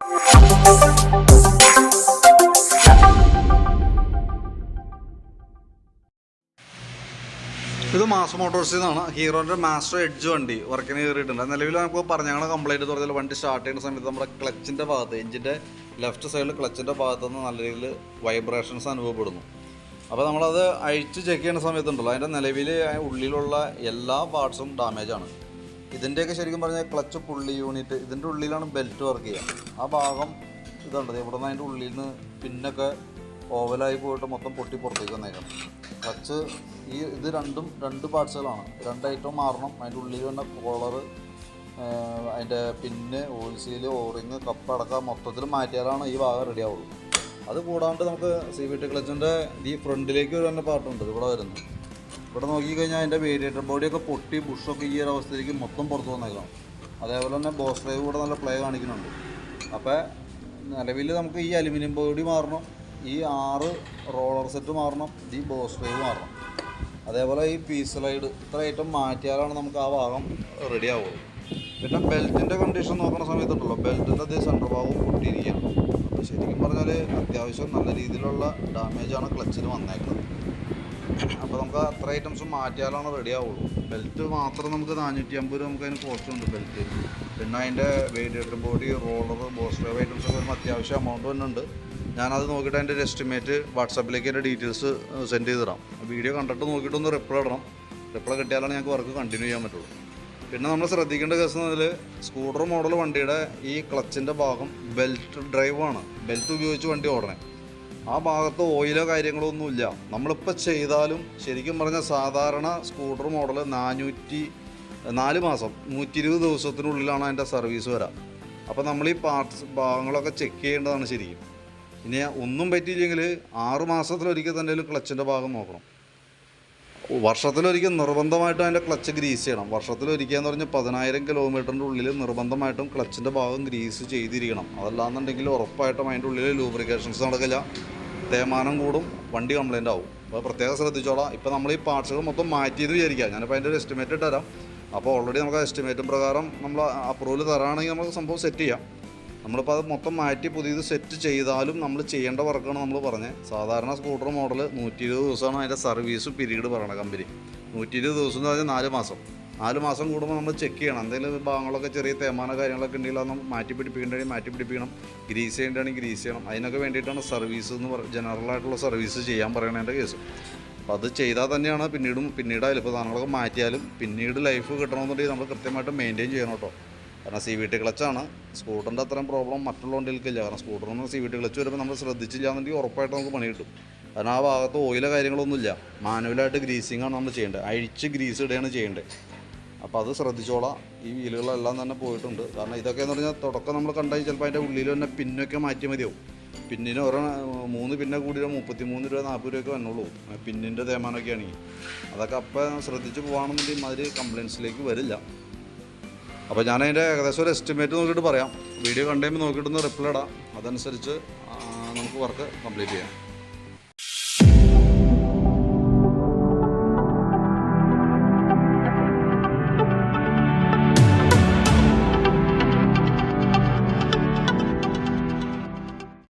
ഇത് മാസ് മോട്ടോഴ്സിൽ നിന്നാണ് ഹീറോന്റെ master edge വണ്ടി വർക്കിന് കയറിയിട്ടുണ്ട്. നിലവിൽ നമുക്ക് പറഞ്ഞാൽ കംപ്ലൈന്റ് പറഞ്ഞാൽ വണ്ടി സ്റ്റാർട്ട് ചെയ്യുന്ന സമയത്ത് നമ്മുടെ ക്ലച്ചിന്റെ ഭാഗത്ത് എഞ്ചിന്റെ ലെഫ്റ്റ് സൈഡിൽ ക്ലച്ചിന്റെ ഭാഗത്ത് നിന്ന് നല്ല രീതിയിൽ വൈബ്രേഷൻസ് അനുഭവപ്പെടുന്നു. അപ്പോൾ നമ്മളത് അഴിച്ച് ചെക്ക് ചെയ്യുന്ന സമയത്തുണ്ടല്ലോ അതിന്റെ നിലവിൽ ഉള്ളിലുള്ള എല്ലാ പാർട്സും ഡാമേജ് ആണ്. ഇതിന്റെയൊക്കെ ശരിക്കും പറഞ്ഞാൽ ക്ലച്ച് പുള്ളി യൂണിറ്റ് ഇതിന്റെ ഉള്ളിലാണ് ബെൽറ്റ് വർക്ക് ചെയ്യുക ആ ഭാഗം ഇതുണ്ട് ഇവിടെ നിന്ന് അതിന്റെ ഉള്ളിൽ നിന്ന് പിന്നൊക്കെ ഓവലായി പോയിട്ട് മൊത്തം പൊട്ടി പുറത്തേക്ക് വന്നേക്കണം ക്ലച്ച് ഈ ഇത് രണ്ടും രണ്ട് പാർട്സുകളാണ് രണ്ട് ഐറ്റം മാറണം അതിന്റെ ഉള്ളിൽ വന്ന കോളറ് അതിന്റെ പിന്ന് ഓയിൽ ഓറിങ് കപ്പ് അടക്കം മൊത്തത്തിൽ മാറ്റിയാലാണ് ഈ ഭാഗം റെഡി ആവുള്ളൂ. അത് കൂടാണ്ട് നമുക്ക് സി വി ടി ക്ലച്ചിന്റെ ഈ ഫ്രണ്ടിലേക്ക് വരുന്ന പാർട്ടുണ്ട് ഇവിടെ വരുന്നത്. ഇവിടെ നോക്കിക്കഴിഞ്ഞാൽ അതിന്റെ വേരിയേറ്റർ ബോഡിയൊക്കെ പൊട്ടി ബുഷൊക്കെ ഈ ഒരു അവസ്ഥയിലേക്ക് മൊത്തം പുറത്ത് വന്നേക്കാം. അതേപോലെ തന്നെ ബോസ് ഡ്രൈവ് കൂടെ നല്ല പ്ലേ കാണിക്കുന്നുണ്ട്. അപ്പോൾ നിലവിൽ നമുക്ക് ഈ അലുമിനിയം ബോഡി മാറണം ഈ ആറ് റോളർ സെറ്റ് മാറണം ഈ ബോസ് ഡ്രൈവ് മാറണം. അതേപോലെ ഈ പീസ് സ്ലൈഡ് ഇത്ര ഐറ്റം മാറ്റിയാലാണ് നമുക്ക് ആ ഭാഗം റെഡി ആവുള്ളൂ. പിന്നെ ബെൽറ്റിന്റെ കണ്ടീഷൻ നോക്കുന്ന സമയത്തുണ്ടല്ലോ ബെൽറ്റിന്റെ അതേ സെന്റർ ഭാഗവും പൊട്ടിയിരിക്കുകയാണ്. അപ്പോൾ ശരിക്കും പറഞ്ഞാൽ അത്യാവശ്യം നല്ല രീതിയിലുള്ള ഡാമേജാണ് ക്ലച്ചിന് വന്നേക്കുന്നത് അപ്പോൾ നമുക്ക് അത്ര ഐറ്റംസ് മാറ്റിയാലാണ് റെഡി ആവുള്ളൂ. ബെൽറ്റ് മാത്രം നമുക്ക് നാനൂറ്റി അമ്പത് നമുക്ക് അതിന് കോസ്റ്റ് ഉണ്ട് ബെൽറ്റ് പിന്നെ അതിന്റെ variator body roller booster items ഒക്കെ വരുമ്പോൾ അത്യാവശ്യം എമൗണ്ട് തന്നെ ഉണ്ട് ഞാനത് നോക്കിയിട്ട് അതിന്റെ ഒരു എസ്റ്റിമേറ്റ് വാട്സാപ്പിലേക്ക് എന്റെ ഡീറ്റെയിൽസ് സെൻഡ് ചെയ്ത് തരാം വീഡിയോ കണ്ടിട്ട് നോക്കിയിട്ട് ഒന്ന് റിപ്ലൈ ഇടണം. റിപ്ലൈ കിട്ടിയാലാണ് ഞങ്ങൾക്ക് വർക്ക് കണ്ടിന്യൂ ചെയ്യാൻ പറ്റുള്ളൂ. പിന്നെ നമ്മൾ ശ്രദ്ധിക്കേണ്ട കേസ് എന്നതിൽ സ്കൂട്ടർ മോഡൽ വണ്ടിയുടെ ഈ ക്ലച്ചിന്റെ ഭാഗം ബെൽറ്റ് ഡ്രൈവാണ് ബെൽറ്റ് ഉപയോഗിച്ച് വണ്ടി ഓടണേ. ആ ഭാഗത്ത് ഓയിലോ കാര്യങ്ങളോ ഒന്നുമില്ല. നമ്മളിപ്പോൾ ചെയ്താലും ശരിക്കും പറഞ്ഞാൽ സാധാരണ സ്കൂട്ടർ മോഡൽ നാനൂറ്റി നാല് മാസം നൂറ്റി ഇരുപത് ദിവസത്തിനുള്ളിലാണ് അതിന്റെ സർവീസ് വരാം. അപ്പോൾ നമ്മൾ ഈ പാർട്സ് ഭാഗങ്ങളൊക്കെ ചെക്ക് ചെയ്യേണ്ടതാണ് ശരിക്കും. ഇനി ഒന്നും പറ്റിയില്ലെങ്കിൽ ആറ് മാസത്തിലൊരിക്കൽ തന്നെ ക്ലച്ചിന്റെ ഭാഗം നോക്കണം. വർഷത്തിലൊരിക്കൽ നിർബന്ധമായിട്ടും അതിന്റെ ക്ലച്ച് ഗ്രീസ് ചെയ്യണം. വർഷത്തിലൊരിക്കൽ എന്ന് പറഞ്ഞാൽ പതിനായിരം കിലോമീറ്ററിന്റെ ഉള്ളിൽ നിർബന്ധമായിട്ടും ക്ലച്ചിന്റെ ഭാഗം ഗ്രീസ് ചെയ്തിരിക്കണം. അതല്ലാന്നുണ്ടെങ്കിൽ ഉറപ്പായിട്ടും അതിന്റെ ഉള്ളിൽ ലൂബ്രിക്കേഷൻസ് നടക്കില്ല. തേമാനം കൂടും വണ്ടി കംപ്ലൈന്റ് ആവും. അപ്പോൾ പ്രത്യേകം ശ്രദ്ധിച്ചോളാം. ഇപ്പോൾ നമ്മൾ ഈ പാർട്സുകൾ മൊത്തം മാറ്റിയത് വിചാരിക്കുക. ഞാനിപ്പോൾ അതിന്റെ ഒരു എസ്റ്റിമേറ്റ് തരാം അപ്പോൾ ഓൾറെഡി നമുക്ക് എസ്റ്റിമേറ്റും പ്രകാരം നമ്മൾ അപ്രൂവൽ തരാണെങ്കിൽ നമുക്ക് സംഭവം സെറ്റ് ചെയ്യാം. നമ്മളിപ്പോൾ അത് മൊത്തം മാറ്റി പുതിയത് സെറ്റ് ചെയ്താലും നമ്മൾ ചെയ്യേണ്ട വർക്കാണ് നമ്മൾ പറഞ്ഞത് സാധാരണ സ്കൂട്ടർ മോഡൽ നൂറ്റി ഇരുപത് ദിവസമാണ് അതിന്റെ സർവീസ് പീരീഡ് പറയണത് കമ്പനി നൂറ്റി ഇരുപത് ദിവസം എന്ന് പറഞ്ഞാൽ നാല് മാസം. നാല് മാസം കൂടുമ്പോൾ നമ്മൾ ചെക്ക് ചെയ്യണം. എന്തെങ്കിലും ഭാഗങ്ങളൊക്കെ ചെറിയ തേമാന കാര്യങ്ങളൊക്കെ ഉണ്ടെങ്കിൽ അതൊന്ന് മാറ്റി പിടിപ്പിക്കേണ്ടെങ്കിൽ മാറ്റി പിടിപ്പിക്കണം. ഗ്രീസ് ചെയ്യേണ്ടതാണെങ്കിൽ ഗ്രീസ് ചെയ്യണം. അതിനൊക്കെ വേണ്ടിയിട്ടാണ് സർവീസ് എന്ന് പറ ജനറലായിട്ടുള്ള സർവീസ് ചെയ്യാൻ പറയണതിന്റെ കേസ് അപ്പോൾ അത് ചെയ്താൽ തന്നെയാണ് പിന്നീടും പിന്നീടായാലും ഇപ്പോൾ സാധനങ്ങളൊക്കെ മാറ്റിയാലും പിന്നീട് ലൈഫ് കിട്ടണമെന്നുണ്ടെങ്കിൽ നമ്മൾ കൃത്യമായിട്ട് മെയിന്റെയിൻ ചെയ്യണം കേട്ടോ. കാരണം സി വി ടി ക്ലച്ചാണ്. സ്കൂട്ടറിന്റെ അത്രയും പ്രോബ്ലം മറ്റുള്ള വണ്ടികൾക്കില്ല കാരണം സ്കൂട്ടറിന് സി വി ടി ക്ലച്ച് വരുമ്പോൾ നമ്മൾ ശ്രദ്ധിച്ചില്ല എന്നുണ്ടെങ്കിൽ ഉറപ്പായിട്ട് നമുക്ക് പണി കിട്ടും. കാരണം ആ ഭാഗത്ത് ഓയിലോ കാര്യങ്ങളൊന്നുമില്ല. മാനുവലായിട്ട് ഗ്രീസിങ്ങാണ് നമ്മൾ ചെയ്യേണ്ടത്. അഴിച്ച് ഗ്രീസ് ഇടുകയാണ് ചെയ്യേണ്ടത്. അപ്പോൾ അത് ശ്രദ്ധിച്ചോളാം. ഈ വീലുകളെല്ലാം തന്നെ പോയിട്ടുണ്ട്. കാരണം ഇതൊക്കെ എന്ന് പറഞ്ഞാൽ തുടക്കം നമ്മൾ കണ്ടാൽ ചിലപ്പോൾ അതിന്റെ ഉള്ളിൽ തന്നെ പിന്നൊക്കെ മാറ്റി മതിയാവും. പിന്നിന് ഓരോ മൂന്ന് പിന്നെ കൂടി മുപ്പത്തി മൂന്ന് രൂപ നാൽപ്പത് രൂപയൊക്കെ വന്നുള്ളൂ പിന്നിന്റെ തേമാനമൊക്കെ ആണെങ്കിൽ അതൊക്കെ അപ്പം ശ്രദ്ധിച്ച് പോകുകയാണെന്നുണ്ടെങ്കിൽ മാതിരി കംപ്ലയിൻസിലേക്ക് വരില്ല. അപ്പോൾ ഞാൻ അതിന്റെ ഏകദേശം ഒരു എസ്റ്റിമേറ്റ് നോക്കിയിട്ട് പറയാം. വീഡിയോ കണ്ടുകഴിയുമ്പോൾ നോക്കിയിട്ടൊന്ന് റിപ്ലൈ ഇടാം. അതനുസരിച്ച് നമുക്ക് വർക്ക് കംപ്ലീറ്റ് ചെയ്യാം.